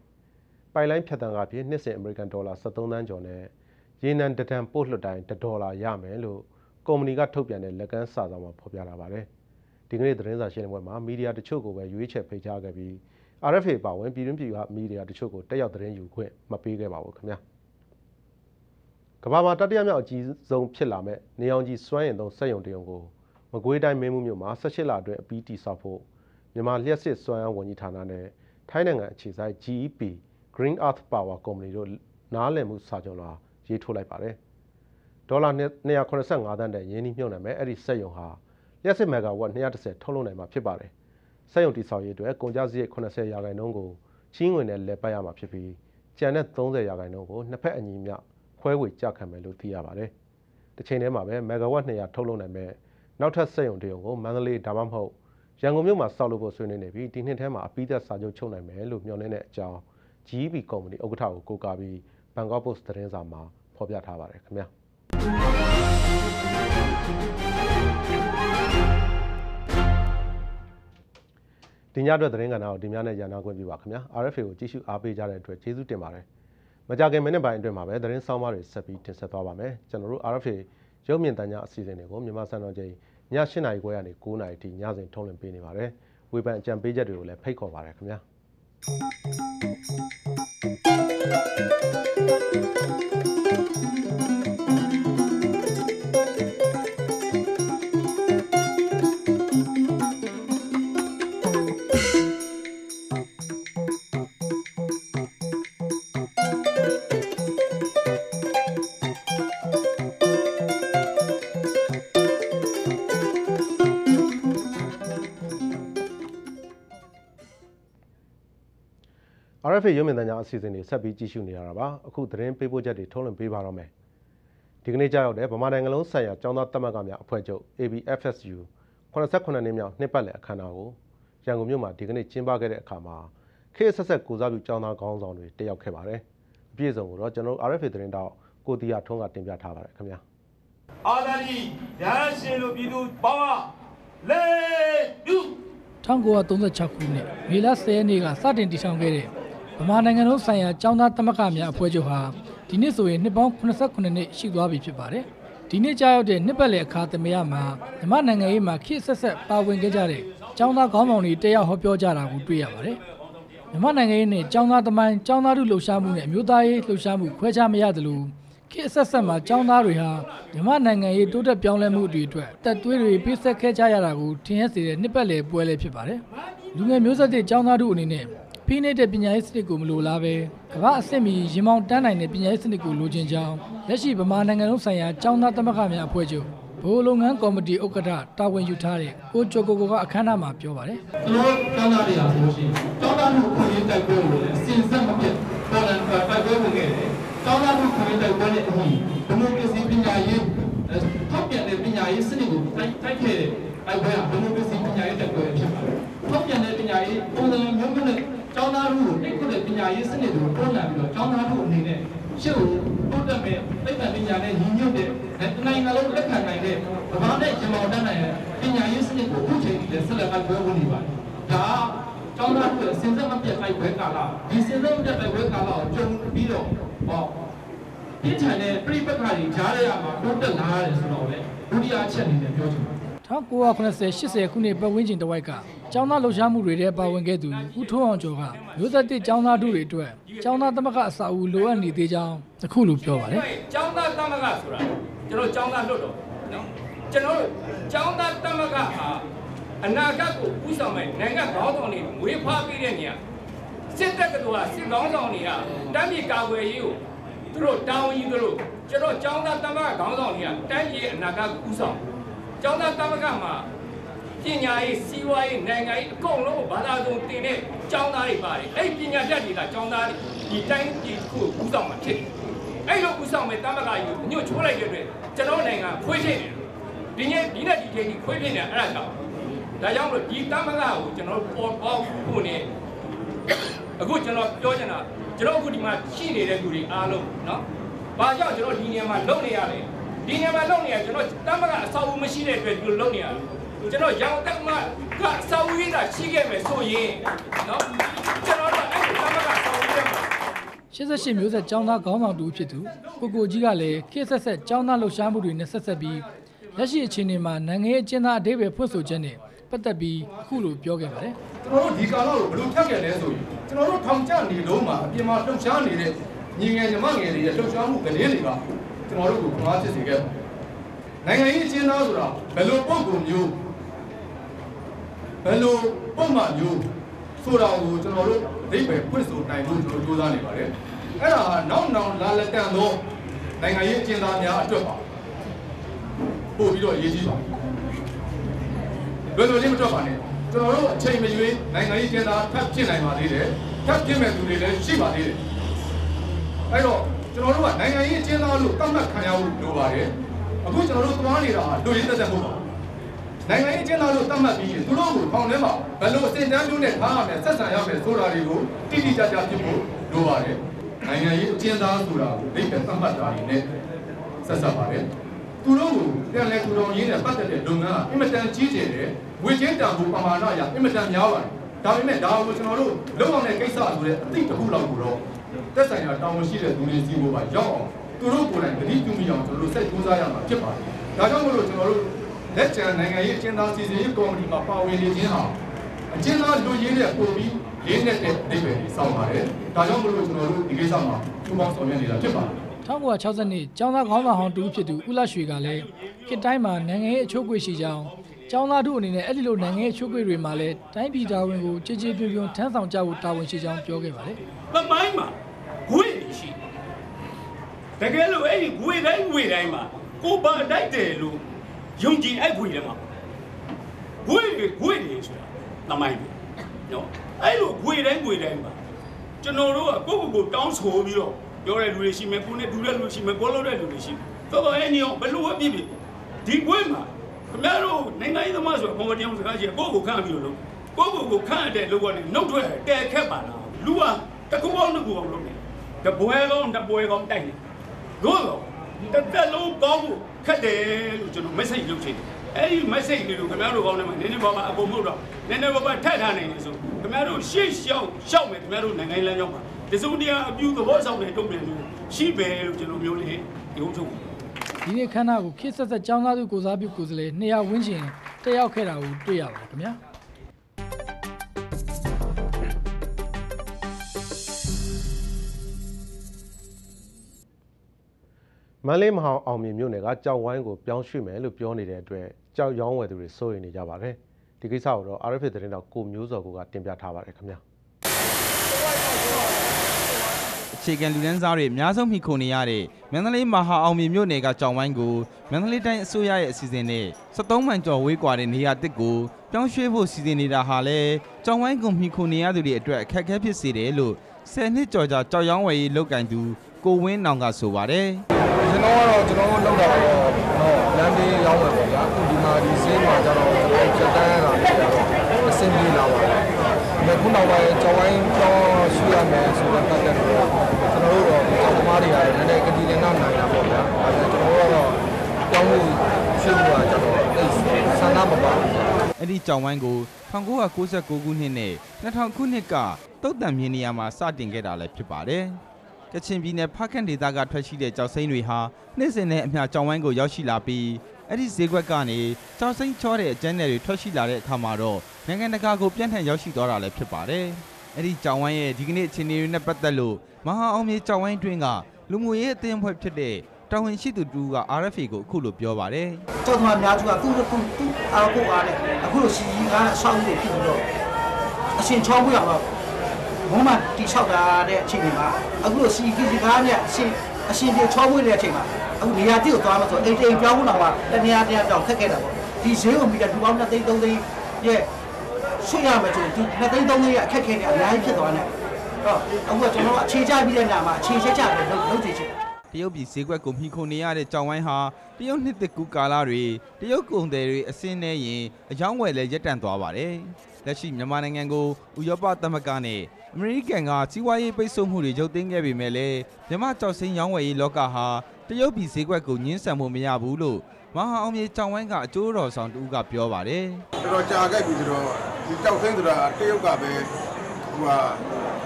ပိုက်လိုင်းဖြတ်တန်းကဖြစ်နှစ်စဉ်အမေရိကန်ဒေါ်လာ73သန်းကျော်နဲ့ရေနံတဒံပို့လွှတ်တိုင်းဒေါ်လာရမယ်လို့ကုမ္ပဏီကထုတ်ပြန်တဲ့လက်ကမ်းစာဆောင်မှာဖော်ပြထားပါတယ်။ဒီကနေ့သတင်းစာရှင်းလင်းပွဲမှာမီဒီယာတချို့ကိုပဲရွေးချယ်ဖိတ်ကြားခဲ့ပြီး RFA ပါဝင်ပြည်တွင်းပြည်ပမီဒီယာတချို့ကိုတက်ရောက်သတင်းယူခွင့်မပေးခဲ့ပါဘူးခင်ဗျာ ကဘာမှာတတိယမြောက်အကြီးဆုံးဖြစ်လာမဲ့နေအောင်ကြီးစွမ်းရင်သုံးစက်ရုံတရုံကိုမကွေးတိုင်းမင်းမှုမြို့မှာ18လအတွင်းအပြီးတိဆောက်ဖို့မြန်မာလျှက်စစ်စွမ်းအားဝန်ကြီးဌာနနဲ့ထိုင်းနိုင်ငံအခြေစိုက် GEP Green Earth Power Company တို့နားလည်မှုစာချုပ်လာရေးထိုးလိုက်ပါတယ်ဒေါ်လာ285သန်းတဲ့ရင်းနှီးမြှုပ်နှံမဲ့အဲ့ဒီစက်ရုံဟာလျှက်စစ်မက်ဂါဝတ်230ထုတ်လုပ်နိုင်မှာဖြစ်ပါတယ်။စက်ရုံတိဆောက်ရေးအတွက်ကုန်ကျစရိတ်80ရာခိုင်နှုန်းကိုချင်းငွေနဲ့လည်ပတ်ရမှာဖြစ်ပြီးကျန်တဲ့30ရာခိုင်နှုန်းကိုနှစ်ဖက်အညီမျှ ခွဲဝေကြခံမယ်လို့သိရပါတယ်။တတစ်ချိန်တည်းမှာပဲမဂါဝတ်200ထုတ်လုပ်နိုင်မဲ့နောက်ထပ်စက်ရုံတစ်ရုံကိုမန္တလေးဒါမှမဟုတ်ရန်ကုန်မြို့မှာစောက်လုပ်ဖို့ဆွေးနွေးနေပြီးဒီနှစ်ထဲမှာအပိသက်စာချုပ်ချုပ်နိုင်မယ်လို့မျှော်လင့်တဲ့အကြောင်း GEB ကုမ္ပဏီဥက္ကဋ္ဌကိုကိုးကားပြီး Bangkok Post သတင်းစာမှာဖော်ပြထားပါတယ်ခင်ဗျာဒီညအတွက်သတင်းကဏ္ဍကိုဒီများနဲ့ရန်နာခွင့်ပြုပါခင်ဗျာ RFA ကိုကြည့်ရှုအားပေးကြတဲ့အတွက်ကျေးဇူးတင်ပါတယ် မကြခင်မိနစ်ပိုင်းအတွင်းမှာပဲသတင်းဆောင်မတွေဆက်ပြီးတင်ဆက်သွားပါမယ်ကျွန်တော်တို့ RFA ရုပ်မြင်သံကြားအစီအစဉ်တွေကိုမြန်မာစံတော်ချိန်ည8:00နာရီခွဲကနေ9:00နာရီထိညစဉ်ထုတ်လွှင့်ပေးနေပါတယ်ဝေဖန်အကြံပေးချက်တွေကိုလည်းဖိတ်ခေါ်ပါတယ်ခင်ဗျာ RFA ရုံးမြင်သံကြားအစီအစဉ်တွေဆက်ပြီးကြည့်ရှုနေရတာပါအခုသတင်းပေးပို့ချက်တွေထုတ်လွှင့်ပေးပါတော့မယ်ဒီကနေ့ကြောက်ရောက်တဲ့ဗမာနိုင်ငံလုံးဆိုင်ရာចောင်းသားတက်မတ်ကများအဖွဲ့ချုပ် ABFSU 89နှစ်မြောက်နှစ်ပတ်လည်အခမ်းအနားကိုရန်ကုန်မြို့မှာဒီကနေ့ကျင်းပခဲ့တဲ့အခါမှာခေတ်ဆက်ဆက်ကိုစားပြုចောင်းသားခေါင်းဆောင်တွေတက်ရောက်ခဲ့ပါတယ်အပြည့်အစုံကိုတော့ကျွန်တော်တို့ RFA သတင်းတောက်ကိုတီယာထွန်းကတင်ပြထားပါတယ်ခင်ဗျာအာသာကြီးရဟန်းရှင်တို့ပြည်သူပေါင်းအားလေးယူ1936ခုနှစ်မေလ10ရက်နေ့ကစတင်တည်ထောင်ခဲ့တဲ့ ဗမာနိုင်ငံလုံးဆိုင်ရာကျောင်းသားသမဂ္ဂများအဖွဲ့ချုပ်ဟာဒီနှစ်ဆိုရင်နှစ်ပေါင်း89နှစ်ရှိသွားပြီဖြစ်ပါတယ်။ဒီနှစ်ကြာရောက်တဲ့နှစ်ပတ်လည်အခါသမယမှာမြန်မာနိုင်ငံရေးမှာခေတ်ဆက်ဆက်ပါဝင်ခဲ့ကြတဲ့ကျောင်းသားခေါင်းဆောင်တွေတရားဟောပြောကြတာကိုတွေ့ရပါတယ်။မြန်မာနိုင်ငံရေးနဲ့ကျောင်းသားသမိုင်းကျောင်းသားတို့လှုပ်ရှားမှုနဲ့အမျိုးသားရေးလှုပ်ရှားမှုခွဲခြားမရသလိုခေတ်ဆက်ဆက်မှာကျောင်းသားတွေဟာမြန်မာနိုင်ငံရေးတိုးတက်ပြောင်းလဲမှုတွေအတွက်တက်သွေးတွေပြည့်စက်ခဲ့ကြရတာကိုထင်ရစေတဲ့နှစ်ပတ်လည်ပွဲလေးဖြစ်ပါတယ်။လူငယ်မျိုးဆက်တဲ့ကျောင်းသားတို့အနေနဲ့ ဖိနှိပ်တဲ့ပညာရေးစနစ်ကိုမလိုလားပဲကမ္ဘာအဆင့်မီရင်မောင်တန်းနိုင်တဲ့ပညာရေးစနစ်ကိုလိုချင်ကြောင်းလက်ရှိဗမာနိုင်ငံလုံးဆိုင်ရာចောင်းသားသမဂ္ဂများအဖွဲ့ချုပ်ဘိုလ်လုပ်ငန်းကော်မတီဥက္ကဋ္ဌတာဝန်ယူထားတဲ့ကိုကျော်ကိုကိုကအခမ်းအနားမှာပြောပါတယ်ကျွန်တော်ကျောင်းသားတွေအားဆိုလို့ရှိရင်ကျောင်းသားမှုခွင့်ရေးတိုက်ပွဲကိုလည်းစင်ဆက်မပြတ်ပေါ်လန်တိုက်ပွဲဝင်ခဲ့တယ်။ကျောင်းသားမှုခွင့်ရေးတိုက်ပွဲနဲ့အညီဒီမိုကရေစီပညာရေးထောက်ပြန်တဲ့ပညာရေးစနစ်ကိုတိုက်တိုက်ခဲ့တဲ့တိုက်ပွဲဟာဒီမိုကရေစီပညာရေးတိုက်ပွဲဖြစ်ပါတယ်။ထောက်ပြန်တဲ့ပညာရေးပုံစံမျိုးမျိုးနဲ့ ကျောင်းသားမှုကိုနှိပ်ကွပ်တဲ့ပညာရေးစနစ်ကိုတွန်းလှန်ပြီးတော့ကျောင်းသားမှုအနေနဲ့ရှေ့ကိုတိုးတက်မဲ့သိပ္ပံပညာနဲ့ညီညွတ်တဲ့နိုင်ငံလုံးလက်ခံနိုင်တဲ့ဗမာနဲ့ဂျမောင်တတ်နိုင်တဲ့ပညာရေးစနစ်ကိုအခုချိန်ထိလည်းဆက်လက်တိုက်ပွဲဝင်နေပါတယ်။ဒါကျောင်းသားတို့ရဲ့စင်စက်မပြတ်တိုက်ပွဲကာလဒီစင်စက်မပြတ်တိုက်ပွဲကာလကိုကြုံပြီးတော့ဟောပြင်းထန်တဲ့ပြိပက္ခတွေကြားရမှာတိုးတက်လာရတယ်ဆိုတော့လေဒုတိယအချက်အနေနဲ့ပြောချင်ပါတယ် 1990 80ခုနှစ်ပတ်ဝန်းကျင်တစ်ဝိုက်ကကျောင်းသားလှုပ်ရှားမှုတွေထဲပါဝင်ခဲ့သူဦးထွန်းအောင်ကျော်ကမျိုးသက်တစ်ကျောင်းသားတို့တွေအတွက်ကျောင်းသားသမဂ္ဂအစာအုပ်လိုအပ်နေသေးကြောင်းအခုလိုပြောပါတယ်ကျောင်းသားတမကဆိုတာကျွန်တော်ကျောင်းသားလွတ်တော်နော်ကျွန်တော်ကျောင်းသားတမကဟာအနာဂတ်ကိုဥဆောင်မဲ့နိုင်ငံခေါင်းဆောင်တွေငွေဖားပေးတဲ့နေရာစစ်တပ်ကတော်ကစစ်ခေါင်းဆောင်တွေကတမ်းပြည်ကာကွယ်ရေးကိုသူတို့တောင်းရင်သူတို့ကျွန်တော်ကျောင်းသားတမကခေါင်းဆောင်တွေကတမ်းပြည်အနာဂတ်ကိုဥဆောင် ကျောင်းသားတမကမှာ ပညာရေးစီးပွားရေးနိုင်ငံရေးအကုန်လုံးဘာသာစုံတင်တဲ့ကျောင်းသားတွေပါတယ်အဲ့ဒီပညာတတ်တွေကကျောင်းသားတွေဒီတိုင်းဒီခုကိုဥဆောင်မှာဖြစ်တယ်အဲ့လိုဥဆောင်မဲ့တမကကြီးကိုညှို့ချိုးလိုက်တဲ့အတွက်ကျွန်တော်နိုင်ငံခွေးဖြစ်နေတယ်ဒီနေ့ဒီနေ့ဒီချိန်ကြီးခွေးဖြစ်နေအဲ့ဒါကြောင့်ဒါကြောင့်မလို့ဒီတမကကိုကျွန်တော်ပေါ်ပေါက်ဖို့နေအခုကျွန်တော်ပြောချင်တာကျွန်တော်အခုဒီမှာရှိနေတဲ့လူတွေအားလုံးเนาะဘာကြောင့်ကျွန်တော်ဒီနေရာမှာလုံနေရလဲ ဒီနေရာမှာလုံနေရကျွန်တော်တမကအဆောက်အဦမရှိတဲ့အတွက်ဒီလိုလုံနေရတယ်ကျွန်တော်ရောင်တက်မကစောင်းရည်တာရှိခဲ့မယ်ဆိုရင်နော်ကျွန်တော်တို့အဲ့ဒီသမကစောင်းရည်မှာ88မျိုးဆက်ကျောင်းသားခေါင်းဆောင်တူဖြစ်သူကိုကိုကြီးကလည်းခေတ်ဆက်ဆက်ကျောင်းသားလှုပ်ရှားမှုတွေနဲ့ဆက်ဆက်ပြီးလက်ရှိအခြေအနေမှာနိုင်ငံရေးအကျဉ်းသားအသေးပဲဖွင့်ဆိုချက်နဲ့ပတ်သက်ပြီးအခုလိုပြောခဲ့ပါတယ်ကျွန်တော်တို့ဒီကာလကိုဘယ်လိုဖြတ်ခဲ့လဲဆိုရင်ကျွန်တော်တို့ထောင်ကျနေလုံးမှာအပြင်မှာလှုပ်ရှားနေတဲ့ညီငယ်ညီမငယ်တွေရဲ့လှုပ်ရှားမှုကလေးတွေက ကျွန်တော်တို့ကိုခွန်အားဖြစ်စေခဲ့ပါတယ်။နိုင်ငံရေးအကျဉ်းသားဆိုတာဘယ်လိုပုံကူမျိုးဘယ်လိုပုံမှန်မျိုးဆိုတာကိုကျွန်တော်တို့အဓိပ္ပာယ်ဖွင့်ဆိုနိုင်ဖို့ကျွန်တော်ကြိုးစားနေပါတယ်။အဲ့ဒါဟာနောက်နောက်လာလက်တန်သောနိုင်ငံရေးအကျဉ်းသားများအတွက်ပါပို့ပြီးတော့အရေးကြီးပါတယ်။လွယ်လွယ်လေးမထွက်ပါနဲ့ကျွန်တော်တို့အချိန်မရွေးနိုင်ငံရေးကျင်းသားထပ်ဖြစ်နိုင်ပါသေးတယ်ထပ်ဖြစ်မဲ့သူတွေလည်းရှိပါသေးတယ်အဲ့တော့ ကျွန်တော်တို့ကနိုင်ငံရေးကျင်းသားလို့သတ်မှတ်ခံရဖို့လိုပါတယ်အခုကျွန်တော်တို့သွားနေတာဟာလူရင်းသက်သက်မဟုတ်ပါဘူးနိုင်ငံရေးကျင်းသားလို့သတ်မှတ်ပြီးရင်သူတို့ကိုထောင်ထဲမှာဘယ်လိုအစဉ်တန်းမျိုးနဲ့ထားရမယ်ဆက်ဆံရမယ်ဆိုတာတွေကိုတိတိကျကျဖြစ်ဖို့လိုပါတယ်နိုင်ငံရေးကျင်းသားဆိုတာကိုဒိတ်ကသတ်မှတ်တာတွေနဲ့ဆက်ဆက်ပါတယ်သူတို့ကိုပြန်လဲထူထောင်ရေးနဲ့ပတ်သက်တဲ့လုပ်ငန်းကအင်မတန်ကြီးကျယ်တယ်ဝေချင်းတန်ဖို့ပမာဏအရအင်မတန်များပါတယ်ဒါပေမဲ့ဒါကိုကျွန်တော်တို့လုံအောင်တဲ့ကိစ္စဆိုတဲ့အသိတစ်ခုလောက်ကိုတော့ သက်ဆိုင်ရာတာဝန်ရှိတဲ့သူတွေစီကိုပါရောက်အောင်သူတို့ကိုယ်တိုင်တတိပြုမိအောင်ကျွန်တော်တို့စိတ်ကူးစားရမှာဖြစ်ပါတယ်ဒါကြောင့်မို့လို့ကျွန်တော်တို့လက်ကျန်နိုင်ငံရေးအကျဉ်းသားစီစဉ်ရေးကော်မတီမှာပါဝင်နေခြင်းဟာအကျဉ်းသားလူရင်းတဲ့ပုံပြီးလေးနဲ့တဲ့အဓိပ္ပာယ်ကြီးစောင့်ပါတယ်ဒါကြောင့်မို့လို့ကျွန်တော်တို့ဒီကိစ္စမှာပူးပေါင်းဆောင်ရွက်နေတာဖြစ်ပါတယ်1960နှစ်ကျောင်းသားခေါင်းဆောင်ဟောင်းတူဖြစ်သူဦးလရွှေကလည်းခေတ်တိုင်းမှာနိုင်ငံရေးအချို့ကွေရှိကြောင်းကျောင်းသားတို့အနေနဲ့အဲ့ဒီလိုနိုင်ငံရေးအချို့ကွေတွေမှာလည်းတိုင်းပြည်တာဝန်ကိုကြည်ကြည်ပြင်းပြင်းထမ်းဆောင်ကြဖို့တာဝန်ရှိကြောင်းပြောခဲ့ပါတယ်သမိုင်းမှာဂွေရှိ တကယ်လို့အဲ့ဒီဂွေတိုင်းဂွေတိုင်းမှာကိုပါတိုက်တယ်လို့ယုံကြည်အဲ့ဂွေထဲမှာဂွေတွေဂွေတွေဆိုတာသမိုင်းပဲနော်အဲ့လိုဂွေတိုင်းဂွေတိုင်းမှာကျွန်တော်တို့ကကိုယ့်ကိုယ်ကိုတောင်းဆိုပြီးတော့ပြောတဲ့လူတွေရှိမယ်ကိုယ်နဲ့ဒူတဲ့လူရှိမယ်ကိုလို့တဲ့လူတွေရှိမယ်တော့အဲ့ဒီအောင်ဘယ်လိုအပြည့်ပြည့်ဒီဂွေမှာခင်ဗျားတို့နိုင်ငံရေးသမားဆိုတာဘုံမတရားစကားရှိကိုယ့်ကိုယ်ခန့်ပြီးတော့လုပ်ကိုယ့်ကိုယ်ကိုခန့်တဲ့လုပ်ကနေနှုတ်ထွက်တဲခက်ပါလားလူကတကူပေါင်းတကူအောင်လုပ်နေတပွဲကောင်းတပွဲကောင်းတိုက်နေ တို့တော့တစ်သက်လုံးကောင်းဖို့ခက်တယ်လို့ကျွန်တော် message လုပ်ချင်တယ်အဲ့ဒီ message လေးကိုခင်ဗျားတို့ကောင်းတယ်မှာနည်းနည်းပါးပါအကုန်မဟုတ်တော့နည်းနည်းပါးပါထပ်ထားနိုင်တယ်ဆိုခင်ဗျားတို့ရှေ့ရှောက်ရှောက်မယ်ခင်ဗျားတို့နိုင်ငံလမ်းကြောင်းမှာတစုံတရာအပြူသဘောဆောင်တဲ့တုံ့ပြန်မျိုးရှိပဲလို့ကျွန်တော်မျိုးလေးဒီဟုတ်ချုပ်ဒီနေ့ခမ်းနားကိုခေတ်ဆက်ဆက်ကျောင်းသားသူကိုစားပြုကိုယ်စားလှယ်200ဝန်းကျင်တက်ရောက်ခဲ့တာကိုတွေ့ရပါတယ်ခင်ဗျာ မန္တလေးမဟာအောင်မြင်မြို့နယ်ကကြောက်ဝိုင်းကိုပြောင်းရွှေ့မယ်လို့ပြောနေတဲ့အတွက်ကြောက်ရောင်းဝယ်သူတွေစိုးရိမ်နေကြပါတယ်ဒီကိစ္စကိုတော့ RFA သတင်းတော်ကိုမျိုးစော်ကတင်ပြထားပါတယ်ခင်ဗျာအခြေခံလူဒန်းစားတွေအများဆုံးမှီခိုနေရတဲ့မန္တလေးမဟာအောင်မြင်မြို့နယ်ကကြောင်ဝိုင်းကိုမန္တလေးတိုင်းအစိုးရရဲ့အစီအစဉ်နဲ့73မှန်ကျော်ဝေးကွာတဲ့နေရာတစ်ကိုပြောင်းရွှေ့ဖို့စီစဉ်နေတာဟာလဲကြောင်ဝိုင်းကိုမှီခိုနေရသူတွေအတွက်အခက်အခဲဖြစ်စေတယ်လို့10နှစ်ကျော်ကြာကြောက်ရောင်းဝယ်ရေးလုပ်ကင်သူကိုဝင်းနောင်ကဆိုပါတယ် ကျွန်တော်ကတော့ကျွန်တော်တို့လောက်တာတော့တော့လမ်းလေးရောင်းမယ်ပေါ့ဗျာအခုဒီမှာဒီဈေးမှာကျတော့ကျွန်တော်ချက်တန်းရတာကျတော့အဆင်ပြေလာပါတယ်ဒါခုနောက်ပိုင်းကြောင်းဝိုင်းကြောင်းရှိရမယ်ဆိုတော့ပတ်သက်ပြီးတော့ကျွန်တော်တို့တော့ဒီသမားတွေကလည်းနည်းနည်းကတိလင်နာနိုင်တာပေါ့ဗျာအဲဒါကျွန်တော်တို့ကတော့ကြောင်းမှုရှိမှုကကျတော့အဲ့ဆန္ဒမပါဘူးအဲ့ဒီကြောင်ဝိုင်းကို1996ခုနှစ်နဲ့2000ခုနှစ်ကတုတ်တံမြင်းနေရာမှာစတင်ခဲ့တာလည်းဖြစ်ပါတယ်။ ကချင်ပြည်နယ်ဖခန့်ဒေသကထွက်ရှိတဲ့ကြောက်စိမ့်တွေဟာနေ့စဉ်နဲ့အမျှကြောင်ဝိုင်းကိုရောက်ရှိလာပြီးအဲ့ဒီဈေးကွက်ကနေကြောက်စိမ့်ချောတဲ့အကျန်းနယ်တွေထွက်ရှိလာတဲ့အခါမှာတော့နိုင်ငံတကာကိုပြန့်နှံ့ရောက်ရှိသွားတာလည်းဖြစ်ပါတယ်။အဲ့ဒီကြောင်ဝိုင်းရဲ့ဒီကနေ့အခြေအနေတွေနဲ့ပတ်သက်လို့မဟာအောင်မြေကြောင်ဝိုင်းတွင်းကလူမှုရေးအသင်းအဖွဲ့ဖြစ်တဲ့တာဝန်ရှိသူတူက RFA ကိုအခုလိုပြောပါတယ်။ကျောင်းသားများစုကသူ့သူ့သူ့အားကိုအားနဲ့အခုလိုစီစီကားအဆောက်အဦတွေဖြစ်ပြီးတော့အရှင်ချောခွေအောင်ဘုံ မှာတိဆောက်တာတဲ့အချိန်တွေမှာအခုလိုစီစီကားနဲ့အရှင်အရှင်ပြေချောခွေတဲ့အချိန်မှာအခုနေရာတိကိုသွားမှဆိုအိမ်တိမ်ပြောင်းဖို့တော့တနေရာတနေရာပြောင်းခက်ခဲ့တာပေါ့ဒီဈေးကိုမိတာဒူပေါင်း2သိန်း3သိန်းရဲ့ဆွေးရမယ်ဆိုဒီ2သိန်း3သိန်းရဲ့အခက်ခဲနေအများကြီးဖြစ်သွားတယ်တော့အခုကကျွန်တော်အခြေချပြီးတဲ့နေရာမှာအခြေချက်ချပြီးလုပ်လုပ်နေချင်တရုတ်ပြည်ဈေးကွက်ကိုမှီခိုနေရတဲ့ကြောင်ဝိုင်းဟာတရုတ်နှစ်သက်ကူကာလာတွေတရုတ်ကုန်သည်တွေအစင်းနဲ့ရင်အယောင်းဝယ်လည်းရပ်တန့်သွားပါတယ်။ လက်ရှိမြန်မာနိုင်ငံကိုဥရောပသမဂ္ဂနဲ့အမေရိကန်ကစီးပွားရေးပိတ်ဆို့မှုတွေရုပ်သိမ်းခဲ့ပေမဲ့လည်းမြန်မာကြောက်စင်းရောင်းဝယ်ရေးလောကဟာတရုတ်ပြည်ဈေးကွက်ကိုညှင်းဆန်မှုမရဘူးလို့မဟာအောင်မြေကြောင်ဝိုင်းကအကျိုးတော်ဆောင်တူကပြောပါတယ်။တော်တော်ကြာခဲ့ပြီဆိုတော့ဒီကြောက်သိန်းဆိုတာတရုတ်ကပဲဟိုဟာ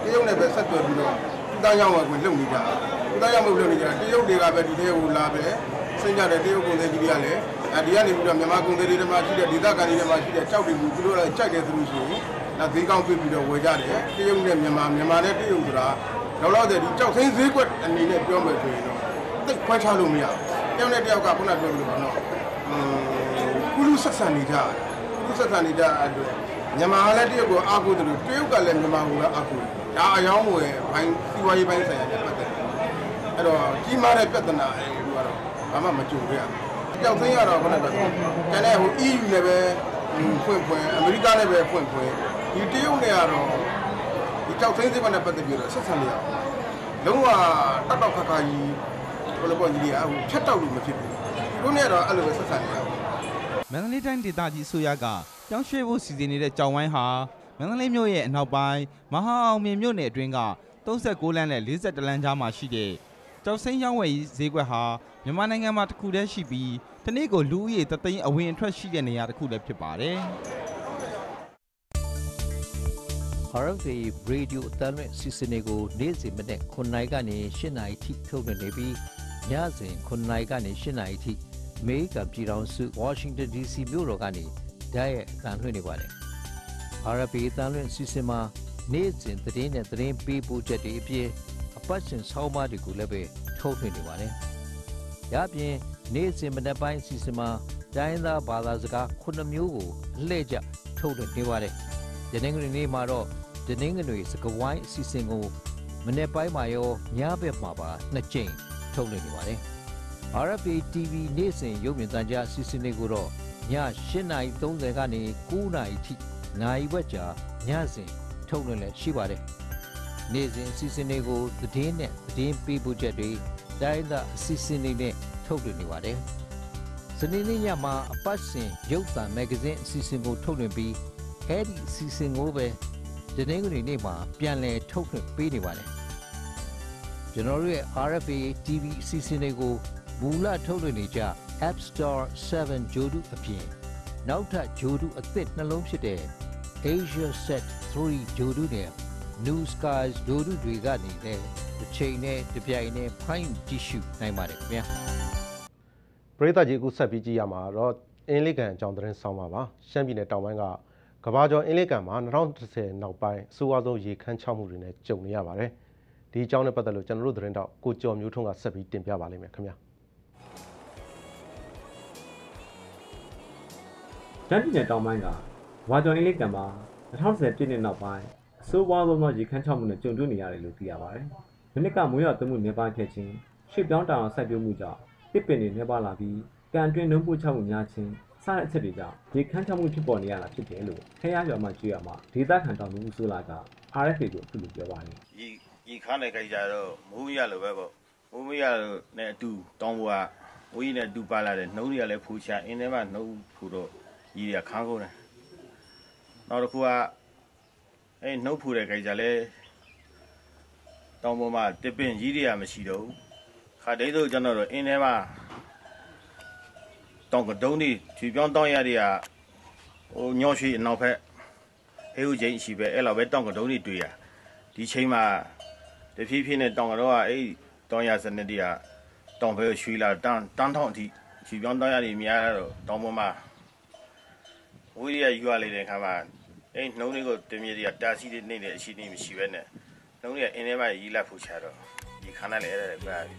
တရုတ်နဲ့ပဲဆက်သွယ်ပြီးတော့ဥသားရောင်းဝယ်ကိုလုပ်နေကြဥသားရောင်းဝယ်လုပ်နေကြတရုတ်တွေကပဲဒီထဲကိုလာပဲစဉ်းကြတယ်တရုတ်ကုန်သည်ကြီးတွေကလည်း အဲဒီကနေပြီးတော့မြန်မာကုန်သည်တွေထဲမှာရှိတဲ့ဒေသခံတွေထဲမှာရှိတဲ့ကြောက်တွေကိုသူတို့လည်းကြိုက်တယ်သူလို့ဆိုရင်ဒါဈေးကောင်းပြပြီးတော့ဝယ်ကြတယ်တရုတ်နဲ့မြန်မာမြန်မာနဲ့တရုတ်ဆိုတာတော့တော့ဒီကြောက်သိန်းဈေးကွက်အနေနဲ့ပြောမယ်ဆိုရင်တော့သိခွဲခြားလို့မရဘူးတယောက်နဲ့တယောက်ကခုနပြောလို့ပါတော့อืมကုလူဆက်ဆံနေကြတယ်ကုသဆက်နေကြတဲ့အတွက်မြန်မာလည်းတရုတ်ကိုအားကိုးတယ်လို့တရုတ်ကလည်းမြန်မာကိုလည်းအားကိုးတယ်ဒါအယောင်းဝယ်ဘိုင်းစီးပွားရေးဘိုင်းဆိုင်ရာနဲ့ပတ်သက်တယ်အဲ့တော့ကြီးမားတဲ့ပြဿနာအဲလိုကတော့ဘာမှမကြုံရဘူး ကြောက်သိန်းရတော့ခုနကပြောကျန်တဲ့ဟို EU နဲ့ပဲဖွင့်ဖွင့်အမေရိကနဲ့ပဲဖွင့်ဖွင့်ဒီတရုတ်နဲ့ကတော့ဒီကြောက်သိန်းစိတ်နဲ့ပတ်သက်ပြီးတော့ဆက်ဆံနေရအောင်လုံးဝတောက်တောက်ခါခါကြီးဘယ်လိုပေါ့ကြီးတွေကဟိုဖြတ်တောက်လို့မဖြစ်ဘူးသူတို့နဲ့တော့အဲ့လိုပဲဆက်ဆံနေရပါမန္တလေးတိုင်းဒေသကြီးအစိုးရကပြောင်းရွှေ့ဖို့စီစဉ်နေတဲ့ကြောင်ဝိုင်းဟာမန္တလေးမြို့ရဲ့အနောက်ပိုင်းမဟာအောင်မြင်မြို့နယ်အတွင်းက36လမ်းနဲ့42လမ်းကြားမှာရှိတဲ့ ကျောက်စိမ်းရောင်းဝယ်ရေးဈေးကွက်ဟာမြန်မာနိုင်ငံမှာတစ်ခုတည်းရှိပြီးတစ်နေ့ကိုလူဦးရေ3သိန်းအဝင်အထွက်ရှိတဲ့နေရာတစ်ခုလည်းဖြစ်ပါတယ်။ RFA Radio အတန်းလွင့်စီစဉ်တွေကိုနေ့စဉ်မနေ့9နိုင်ကနေ10နိုင်ထိထုတ်လွှင့်နေပြီးညစဉ်9နိုင်ကနေ10နိုင်ထိအမေရိကန်ပြည်ထောင်စု Washington DC မြို့တော်ကနေဓာတ်ရိုက်အတန်းလွှင့်နေပါတယ်။ RFA အတန်းလွင့်စီစဉ်မှာနေ့စဉ်သတင်းနဲ့သတင်းပေးပို့ချက်တွေအပြင်အ ပတ်စဉ်ဆောင်းပါးတွေကိုလည်းပဲထုတ်လွှင့်နေပါတယ်။ဒါ့အပြင်နေ့စဉ်မနေ့ပိုင်းစီစဉ်မှာတိုင်းသားဘာသာစကား9မျိုးကိုအလှည့်ကျထုတ်လွှင့်နေပါတယ်။ဒီနေ့ကနေ့မှာတော့ဒီနေ့ကနေ့စကဝိုင်းအစီအစဉ်ကိုမနေ့ပိုင်းမှာရောညဘက်မှာပါနှစ်ကြိမ်ထုတ်လွှင့်နေပါတယ်။ RFA TV နေ့စဉ်ရုပ်မြင်သံကြားအစီအစဉ်တွေကိုတော့ည8:30ကနေ9:00နာရီထိနိုင်ဝက်ကြာညစဉ်ထုတ်လွှင့်လည်းရှိပါတယ်။ နေ့စဉ်အစီအစဉ်တွေကိုသတင်းနဲ့သတင်းပေးပို့ချက်တွေတိုင်းသာအစီအစဉ်တွေနဲ့ထုတ်လွှင့်နေပါတယ်။စနေနေ့ညမှာအပတ်စဉ်ရုပ်သံမဂ္ဂဇင်းအစီအစဉ်ကိုထုတ်လွှင့်ပြီးအဲ့ဒီအစီအစဉ်ကိုပဲဒီနေ့ကနေ့မှာပြန်လည်ထုတ်လွှင့်ပေးနေပါတယ်ကျွန်တော်တို့ရဲ့ RFA TV အစီအစဉ်တွေကိုမူလထုတ်လွှင့်နေကြ App Store 7 Jodu အပြင်နောက်ထပ် Jodu အသစ်နှလုံးဖြစ်တဲ့ Asia Set 3 Jodu နဲ့ New Skies Jodu တွေကနေလည်းတစ်ချိန်နဲ့တစ်ပြိုင်နဲ့ဖိုင်းကြည့်ရှုနိုင်ပါတယ်ခင်ဗျာပရိသတ်ကြီးအခုဆက်ပြီးကြည့်ရမှာတော့အင်းလေးကန်အကြောင်းသတင်းဆောင်ပါပါရှမ်းပြည်နယ်တောင်ပိုင်းကကဘာကျော်အင်းလေးကန်မှာ2010နောက်ပိုင်းအဆိုးအဆုံးရေခမ်းချောက်မှုတွေနဲ့ကြုံနေရပါတယ်ဒီအကြောင်းနဲ့ပတ်သက်လို့ကျွန်တော်တို့သတင်းတော့ကိုကျော်မျိုးထွန်းကဆက်ပြီးတင်ပြပါလိမ့်မယ်ခင်ဗျာတန်းပြည်နယ်တောင်ပိုင်းကဝါကျော်အင်းလေးကံမှာ2010ပြည့်နှစ်နောက်ပိုင်း အဆိုးဝါးဆုံးသောရေခမ်းချောက်မှုနဲ့ကြုံတွေ့နေရတယ်လို့သိရပါတယ်။မိနစ်ကမွေးရသွင်းမှုနေပါခဲ့ခြင်းရွှေ့ပြောင်းတောင်အောင်စိုက်ပျိုးမှုကြောင့်တစ်ပင်တွေနေပါလာပြီးကံအတွင်းနှုံးပို့ချမှုများခြင်းစတဲ့အချက်တွေကြောင့်ရေခမ်းချောက်မှုဖြစ်ပေါ်နေရတာဖြစ်တယ်လို့ခရရွာမှကျွေးရမှာဒေသခံတောင်သူဦးစိုးလာက RFA ကိုအခုလိုပြောပါတယ်ရေရေခါနဲ့ကြိုက်ကြတော့မိုးမရလို့ပဲပေါ့မိုးမရလို့နဲ့အတူတောင်းပေါ်ကဝီးနဲ့အတူပါလာတယ်နှုံးတွေကလည်းဖူချအင်းထဲမှာနှုံးဖူတော့ရေတွေကခန်းကုန်တယ်နောက်တစ်ခုက အဲနှုတ်ဖူတဲ့ကြိုက်ကြလဲတောင်းပေါ်မှာတစ်ပင်ကြီးတွေကမရှိတော့ဘူးခါတိတ်တော့ကျွန်တော်တို့အင်းထဲမှာတောင်းကတုံးတွေဖြူပြောင်းတောင်းရတွေကဟိုညောရှိအနောက်ဖက်ဟဲဦးချင်းရှိပဲအဲ့လိုပဲတောင်းကတုံးတွေတွေ့ရဒီချိန်မှာတဖြည်းဖြည်းနဲ့တောင်ကတော့အဲ့တောင်ရစနစ်တွေကတောင်ဘဲကိုရွှေ့လာတန်းတန်းထောင်အထိရွှေပြောင်းတောင်ရတွေများတော့တောင်ပေါ်မှာဝိရိယယူရလေတဲ့ခါမှာ အဲ့နှုံးလေးကိုတမြေတွေကတာစီတွေနေတဲ့အရှိနေမရှိပဲနဲ့နှုံးတွေကအင်းထဲမှာရီလက်ဖို့ချတော့ဒီခါနဲ့လည်းအဲ့ဒါပဲ။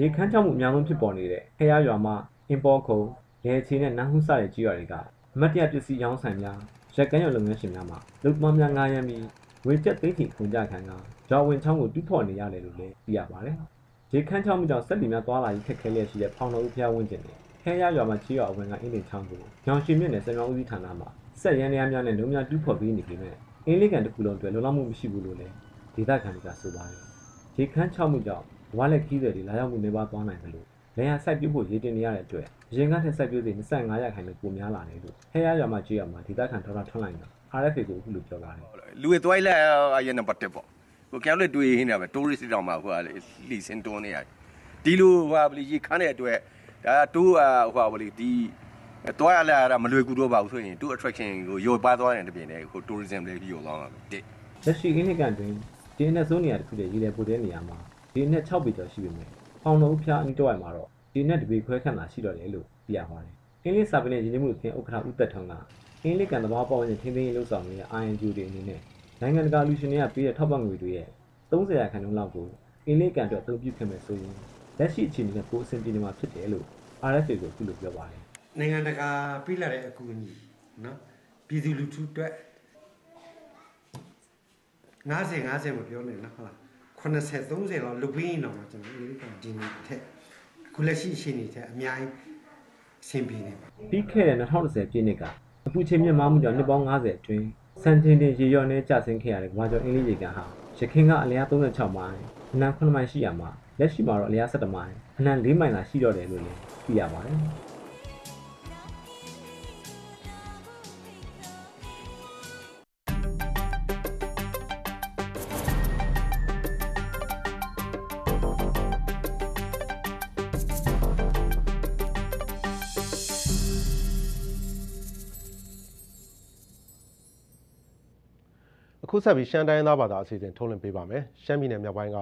ရေခမ်းချောက်မှုအများဆုံးဖြစ်ပေါ်နေတဲ့ခရရွာမှာအင်ပေါ်ခုံရဲချီနဲ့နန်းဟုစတဲ့ကြီးရွာတွေကအမတ်တရပစ္စည်းရောင်းဆိုင်များရက်ကန်းရုံလုပ်ငန်းရှင်များမှာလုံသမားများငားရမ်းပြီးဝေချက်သိန်းချီခွန်ကြခံကဂျော်ဝင်ချောင်းကိုတူးဖော်နေရတယ်လို့လည်းသိရပါတယ်။ရေခမ်းချောက်မှုကြောင့်စက်လီများသွားလာရေးခက်ခဲလျက်ရှိတဲ့ဖောင်တော်ဦးဖျားဝင်းကျင်နဲ့ ခဲရရွာမှာချီရွာအဝင်ကအင်းလင်ချောင်းကိုညောင်ရွှေမြင့်နဲ့စံမြောင်းဦးစီးဌာနမှစက်ရန်များများနဲ့လုံများတူးဖော်ပေးနေပေမဲ့အင်းလေးကန်တစ်ခုလုံးအတွက်လုံလောက်မှုမရှိဘူးလို့လည်းဒေသခံတွေကဆိုပါတယ်။ရေခမ်းချောက်မှုကြောင့်ဝါလက်ခီးတွေလာရောက်မှုနေပါသွားနိုင်တယ်လို့လယ်ယာစိုက်ပျိုးဖို့ရည်တင်နေရတဲ့အတွက်ရင်ကထက်စိုက်ပျိုးစေ25ရာခိုင်နှုန်းပိုများလာတယ်လို့ဟဲရရွာမှာကြည့်ရမှာဒေသခံဒေါက်တာထွန်းလိုင်းက RFA ကိုအခုလိုပြောပါတယ်လူတွေတွိုင်းလက်အရင်နံပါတ်1ပေါ့ကိုကျောင်းလက်တွေ့နေရပဲတိုးရစ်တောင်မှာဟိုကလေလီစင်တွန်းနေရတယ်ဒီလိုဟိုကဘလီရေခမ်းတဲ့အတွက် ဒါတိုးဟိုကဘလီဒီတွားရလာတာမလွယ်ကူတော့ပါဘူးဆိုရင်တိုး attraction ကိုရောပါသွားတဲ့တပြင်လေဟို tourism လေးပြီးရောသွားမှာပဲလက်ရှိအင်းလီကန်တွင်ဒီနဲ့ဇုံးနေရာတစ်ခုတည်းရေလေပိုတဲ့နေရာမှာဒီနဲ့6ပေကျော်ရှိပေမဲ့ဖောင်တော်ဦးဖျားအနီးတော့မှာတော့ဒီနဲ့တပေခွဲခန့်သာရှိတော့တယ်လို့သိရပါတယ်အင်းလီစာပင်နဲ့ရင်းနှီးမှုအသင်းဥက္ကဋ္ဌဦးသက်ထုံးကအင်းလီကန်သဘာဝပတ်ဝန်းကျင်ထိန်းသိမ်းရေးလှုပ်ဆောင်နေတဲ့ INGO တွေအနေနဲ့နိုင်ငံတကာလူရှင်တွေကပေးတဲ့ထောက်ပံ့ငွေတွေရဲ့30ရာခိုင်နှုန်းလောက်ကိုအင်းလီကန်အတွက်အသုံးပြုခဲ့မယ်ဆိုရင်လက်ရှိအခြေအနေနဲ့ပိုအဆင်ပြေနေမှာဖြစ်တယ်လို့ RFA ကိုအခုလိုပြောပါတယ်နိုင်ငံတကာပြည်လာတဲ့အကူအညီနော်ပြည်သူလူထုအတွက်90 50မပြောနဲ့နော်ဟုတ်လား80 30လောက်လူပင်းတော့ကျွန်တော်ဒီဒီနေ့ထက်အခုလက်ရှိရှိနေတဲ့အများကြီးအဆင်ပြေနေပါပြီးခဲ့တဲ့2010ပြည့်နှစ်ကအပူချိန်မြင့်မားမှုကြောင့်နှစ်ပေါင်း90အတွင်းစံတင်တင်ရေရော့နဲ့ကျဆင်းခဲ့ရတဲ့ဝါကျော်အင်းလေးရေကန်ဟာရခိုင်ကအလျား36မိုင်အနံ9မိုင်ရှိရမှာ လက်ရှိမှာတော့အလျား17မိုင်အနံ4မိုင်သာရှိတော့တယ်လို့လည်းသိရပါတယ်။အခုဆက်ပြီးရှမ်းတိုင်းရင်းသားဘာသာအစီအစဉ်ထုတ်လွှင့်ပေးပါမယ်ရှမ်းပြည်နယ်မြောက်ပိုင်းက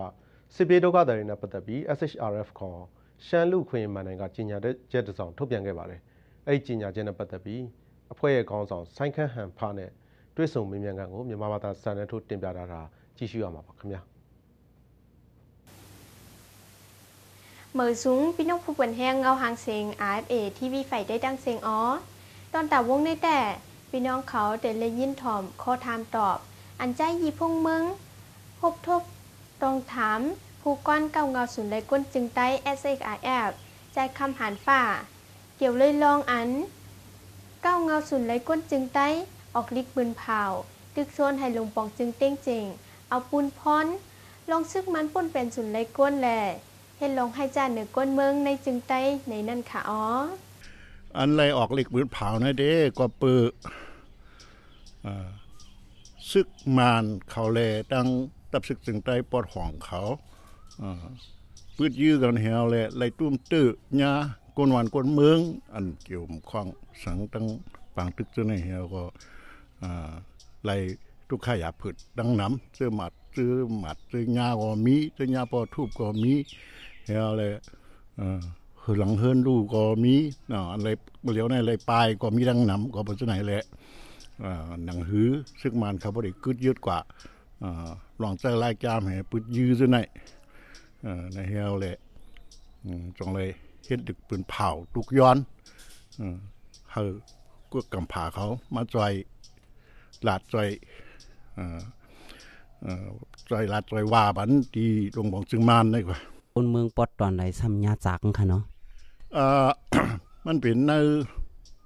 စစ်ပြေးဒုက္ခသည်တွေနဲ့ပတ်သက်ပြီး SHRF ခေါ်ရှမ်းလူခွင့်မန်နိုင်ကကြီးညာတဲ့ကျက်တစ်စောင်ထုတ်ပြန်ခဲ့ပါတယ်အဲ့ဒီကြီးညာချက်နဲ့ပတ်သက်ပြီးအဖွဲ့ရဲ့ခေါင်းဆောင်ဆိုင်းခန့်ဟန်ဖားနဲ့တွဲဆုံမေးမြန်းခန်းကိုမြန်မာဘာသာစံနဲ့ထုတ်တင်ပြထားတာကြည့်ရှုရမှာပါခင်ဗျာ Mời xuống Pinok Phu Quần Heng Ngao Hàng Sing AFA TV ไฟได้ดังเสียงอ๋อตอนตาวงในแต่พี่น้องเขาเดเลยยินถ่อมข้อถามตอบ อันใจยีพงเมืองพบทบ ตรงถามผู้ก้อนเก่าเงาสุนเลก้นจึงไต้ SXIF ใจคำหันฝ่า เกี่ยวเลยลองอัน เก้าเงาสุนเลก้นจึงไต้ออกลิกบืนเผาตึกโซนให้ลงปองจึงเต้งเจงเอาปูนพรลองซึกมันป่นเป็นสุนเลก้นแหล่เห็นลงให้จาเหนือก้นเมืองในจึงไต้ในนั่นค่ะอ๋ออันไรออกล็กบืนเผานะเด้ก็เปืออ่าซึกมานเขาแลตั้ง ตับซึกจึงใต้ปอดของเขาอ่าปืดยื้อกันเหี่ยวแลไล่ตุ้มตื้อญากวนวันกวนเมือง อันเกี่ยวข้องสังตั้งปางตึกเจ้าในเหี่ยวก็อ่าไล่ทุกข่ายาผึดดังน้ำซื้อหมัดซื้อหมัดซื้อญาก็มีซื้อญาปอทูบก็มีเหี่ยวเลยคือหลังเฮิรนลูก็มีเนาะอะไรเหลียวในอะไรปลายก็มีดังหนำก็เป็นที่ไหนแหละหนังหือซึ่งมันเขาบริกึดยืดกว่า อ่าลองใจไล่จามให้ปืดยื้อที่ไหนอ่าในเฮียวแหละอืมจงเลยเฮ็ดดึกปืนเผาลูกย้อนอืมเฮาก็กำผาเขามาจอยลาดจอยอ่าอ่าจอยลาดจอยว่าบันที่ลงบองจึงมานได้กว่าคนเมืองปอดตอนไหนซ้ำยาจักค่ะเนาะเอ่อมันเป็นใน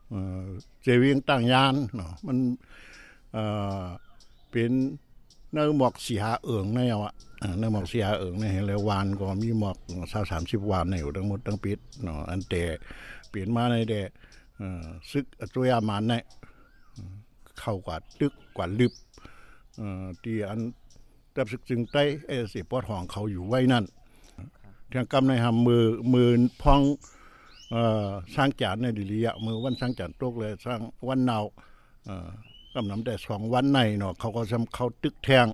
เอ่อเจเวียงต่างยานเนาะมันเอ่อเป็น ในหมอกสีหาเอิงในเอาอะอ่าในหมอกสีหาเอิงในเห็นแล้ววานก็มีหมอกสาวสามสิบวานในอยู่ทั้งหมดทั้งปิดเนาะอันแต่เปลี่ยนมาในเดะเอ่อซึกอจุยามานในเข้ากว่าตึกกว่าลึบเอ่อที่อันตับซึกจึงใต้เอเสีปอดของเขาอยู่ไว้นั่นทางกำในหำมือมือพองเอ่อสร้างจานในดิลียะมือวันสร้างจานตกเลยสร้างวันเนาเอ่อ กำนำแต่สองวันในเนาะเขาก็ทำเขาตึกแทง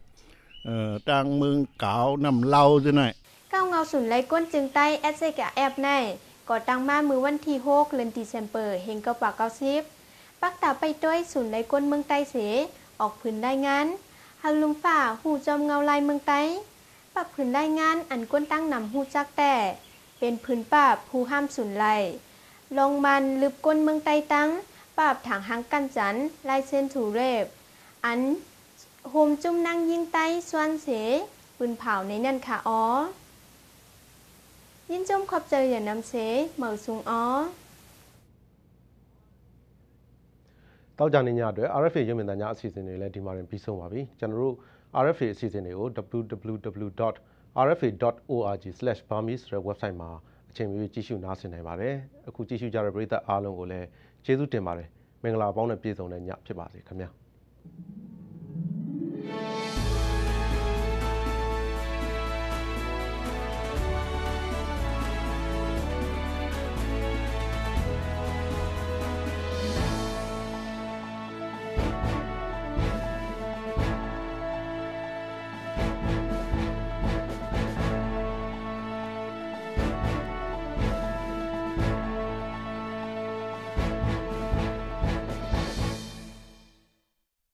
เอ่อต่างเมืองกาวนำเล่าจะไหนเก้าเงาสุนไลก้นจึงใต้แอสเซกแอบในก่อตั้งมามือวันที่6เดือนดีเซมเบอร์เฮงกระปากเก้าสิบปักตาไปด้วยสุนไลก้นเมืองใต้เสออกผืนได้งานฮัลลุมฝ่าหูจอมเงาลายเมืองใต้ปักผืนได้งานอันก้นตั้งนำหูจักแต่เป็นผืนป่าบผู้ห้ามสุนไลลงมันลึบก้นเมืองใต้ตั้ง ปราบถังหังกันจันลายเส้นถูเรบ อันโฮมจุ่มนั่งยิงไต้สวนเสปืนเผาในนั่นค่ะอ๋อ ยินจมขอบเจออย่านำเสเหมาซุงอ๋อ တောက်ကြနေညအတွက် RFA ရုပ်မြင်သံကြားအစီအစဉ်တွေလည်းဒီမှာရင်ပြီးဆုံးပါပြီကျွန်တော်တို့ RFA အစီအစဉ်တွေကို www.rfa.org/burmese ဆိုတဲ့ website မှာအချိန်မရွေးကြည့်ရှုနားဆင်နိုင်ပါတယ်အခုကြည့်ရှုကြတဲ့ပရိသတ်အားလုံးကိုလည်း ကျေးဇူးတင်ပါတယ်မင်္ဂလာပေါင်းနဲ့ပြည့်စုံတဲ့ညဖြစ်ပါစေခင်ဗျာ